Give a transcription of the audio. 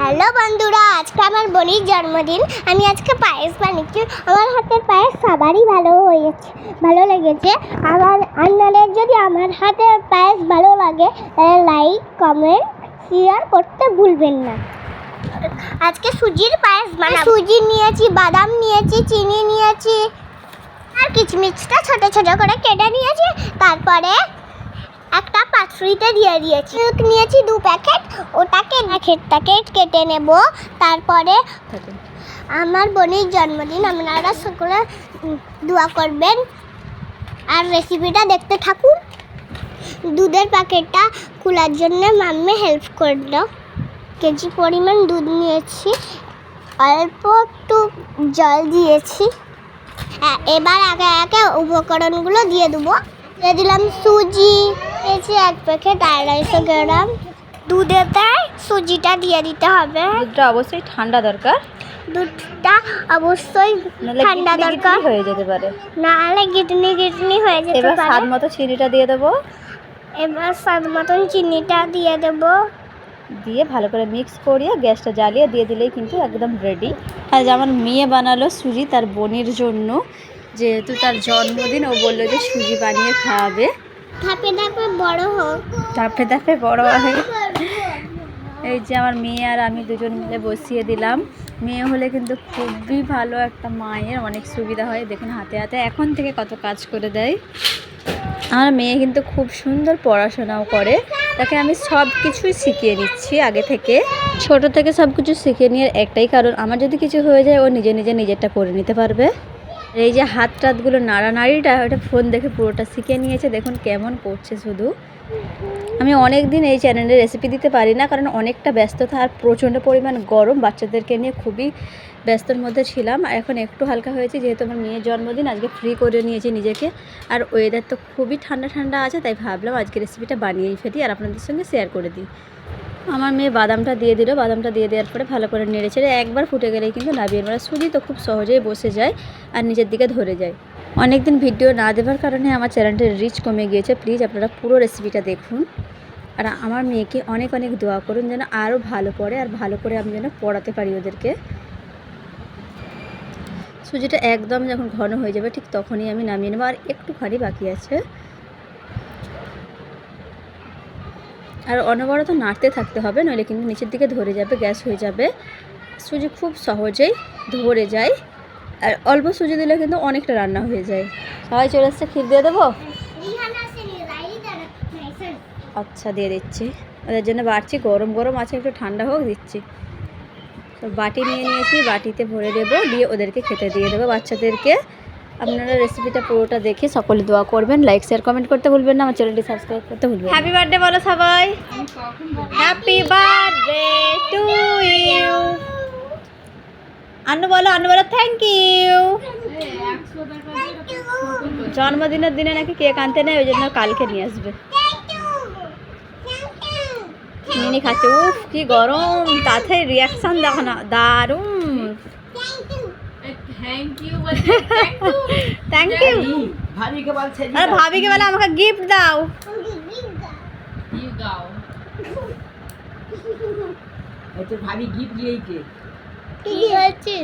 Hello বন্ধুরা, আজকে আমার বোনের জন্মদিন। আমি আজকে পায়েস বানিয়েছি। আমার হাতের পায়েস সবারই ভালো হয়েছে, ভালো লেগেছে। আমার আপনাদের যদি আমার হাতের পায়েস ভালো লাগে, তাহলে লাইক কমেন্ট শেয়ার করতে ভুলবেন না। আজকে সুজির পায়েস বানাবো। সুজি নিয়েছি, বাদাম নিয়েছি, চিনি নিয়েছি, আর কিচমিচটা ছোট ছোট করে কেটে নিয়েছি। তারপরে একটা পাত্রিতে দিয়ে দিয়েছি। মিল্ক নিয়েছি দু প্যাকেট, ওটাকে প্যাকেটটাকে কেটে নেব। তারপরে আমার বোনের জন্মদিন, আপনারা সকলে দোয়া করবেন। আর রেসিপিটা দেখতে থাকুন। দুধের প্যাকেটটা খোলার জন্য মাম্মি হেল্প করল। কেজি পরিমাণ দুধ নিয়েছি। অল্প একটু জল দিয়েছি। এ- এবার একে একে উপকরণগুলো দিয়ে দেবো। দিয়ে দিলাম সুজি। দিয়েছি এক প্যাকেট আড়াইশো গ্রাম। দুধেতে সুজিটা দিয়ে দিতে হবে। দুধটা অবশ্যই ঠান্ডা দরকার। দুধটা অবশ্যই ঠান্ডা দরকার। হয়ে যেতে পারে। নাহলে গিটনি গিটনি হয়ে যেতে পারে। এবার স্বাদ মতো চিনিটা দিয়ে দেবো। এবার স্বাদ মতন চিনিটা দিয়ে দেবো। দিয়ে ভালো করে মিক্স করিয়ে গ্যাসটা জ্বালিয়ে দিয়ে দিলেই কিন্তু একদম রেডি আর যেমন মেয়ে বানালো সুজি তার বোনের জন্য যেহেতু তার জন্মদিন ও বলল যে সুজি বানিয়ে খাওয়াবে। ধাপে ধাপে বড় হোক। ধাপে ধাপে বড় হয়। এই যে আমার মেয়ে আর আমি দুজন মিলে বসিয়ে দিলাম। মেয়ে হলে কিন্তু খুবই ভালো একটা মায়ের অনেক সুবিধা হয়, দেখুন হাতে হাতে। এখন থেকে কত কাজ করে দেয়। আমার মেয়ে কিন্তু খুব সুন্দর পড়াশোনাও করে। তাকে আমি সব কিছুই শিখিয়ে নিচ্ছি আগে থেকে। ছোট থেকে সব কিছু শিখিয়ে নিয়ে একটাই কারণ, আমার যদি কিছু হয়ে যায়, ও নিজে নিজে নিজেরটা করে নিতে পারবে। আর এই যে হাত টাতগুলো নাড়ানাড়িটা, ওটা ফোন দেখে পুরোটা শিখে নিয়েছে। দেখুন কেমন করছে শুধু। আমি অনেক দিন এই চ্যানেলে রেসিপি দিতে পারি না, কারণ অনেকটা ব্যস্ততা আর প্রচণ্ড পরিমাণ গরম। বাচ্চাদেরকে নিয়ে খুবই ব্যস্তর মধ্যে ছিলাম। আর এখন একটু হালকা হয়েছে, যেহেতু আমার মেয়ের জন্মদিন, আজকে ফ্রি করে নিয়েছি নিজেকে। আর ওয়েদার তো খুবই ঠান্ডা ঠান্ডা আছে, তাই ভাবলাম আজকে রেসিপিটা বানিয়েই ফেলি আর আপনাদের সঙ্গে শেয়ার করে দিই। আমার মেয়ে বাদামটা দিয়ে দিল, বাদামটা দিয়ে দেওয়ার পরে ভালো করে নেড়ে চেড়ে একবার ফুটে গেলেই কিন্তু নাবিয়ে নেওয়া সুজি তো খুব সহজেই বসে যায় আর নিজের দিকে ধরে যায়। অনেকদিন ভিডিও না দেওয়ার কারণে আমার চ্যানেলটির রিচ কমে গিয়েছে। প্লিজ আপনারা পুরো রেসিপিটা দেখুন। আর আমার মেয়েকে অনেক অনেক দোয়া করুন যেন আরও ভালো পড়ে আর ভালো করে আমি যেন পড়াতে পারি ওদেরকে। সুজিটা একদম যখন ঘন হয়ে যাবে ঠিক তখনই আমি নামিয়ে নেব। আর একটুখানি বাকি আছে। আর অনবরত নাড়তে থাকতে হবে, নইলে কিন্তু নিচের দিকে ধরে যাবে, গ্যাস হয়ে যাবে। সুজি খুব সহজেই ধরে যায়। আর অল্প সুজি দিলে কিন্তু অনেকটা রান্না হয়ে যায়। সবাই চলে আসছে ক্ষীর দিয়ে দেবো? আচ্ছা দিয়ে দিচ্ছি। ওদের জন্য বাড়ছি, গরম গরম আছে, একটু ঠান্ডা হোক, দিচ্ছি। তো বাটি নিয়ে নিয়েছি, বাটিতে ভরে দেবো, দিয়ে ওদেরকে খেতে দিয়ে দেবো বাচ্চাদেরকে। আপনারা রেসিপিটা পুরোটা দেখে সকলে দোয়া করবেন লাইক শেয়ার কমেন্ট করতে ভুলবেন না, আমার চ্যানেলটি সাবস্ক্রাইব করতে ভুলবেন হ্যাপি বার্থডে বলো সবাই। Happy birthday to you Annu বলো আন্নু বলো থ্যাংক ইউ জন্মদিনের দিনে নাকি কেক আনতে নেই, ওই জন্য কালকে নিয়ে আসবে। মিনি খাচ্ছে, উফ, কি গরম, তাতে রিয়াকশন দেখো না, দারুণ। থ্যাংক ইউ থ্যাংক ইউ ভাবি কে বল ছেড়ে আরে ভাবি কে বলে আমাকে গিফট দাও গিফট দাও এটা ভাবি গিফট দিয়েই কে কি হচ্ছে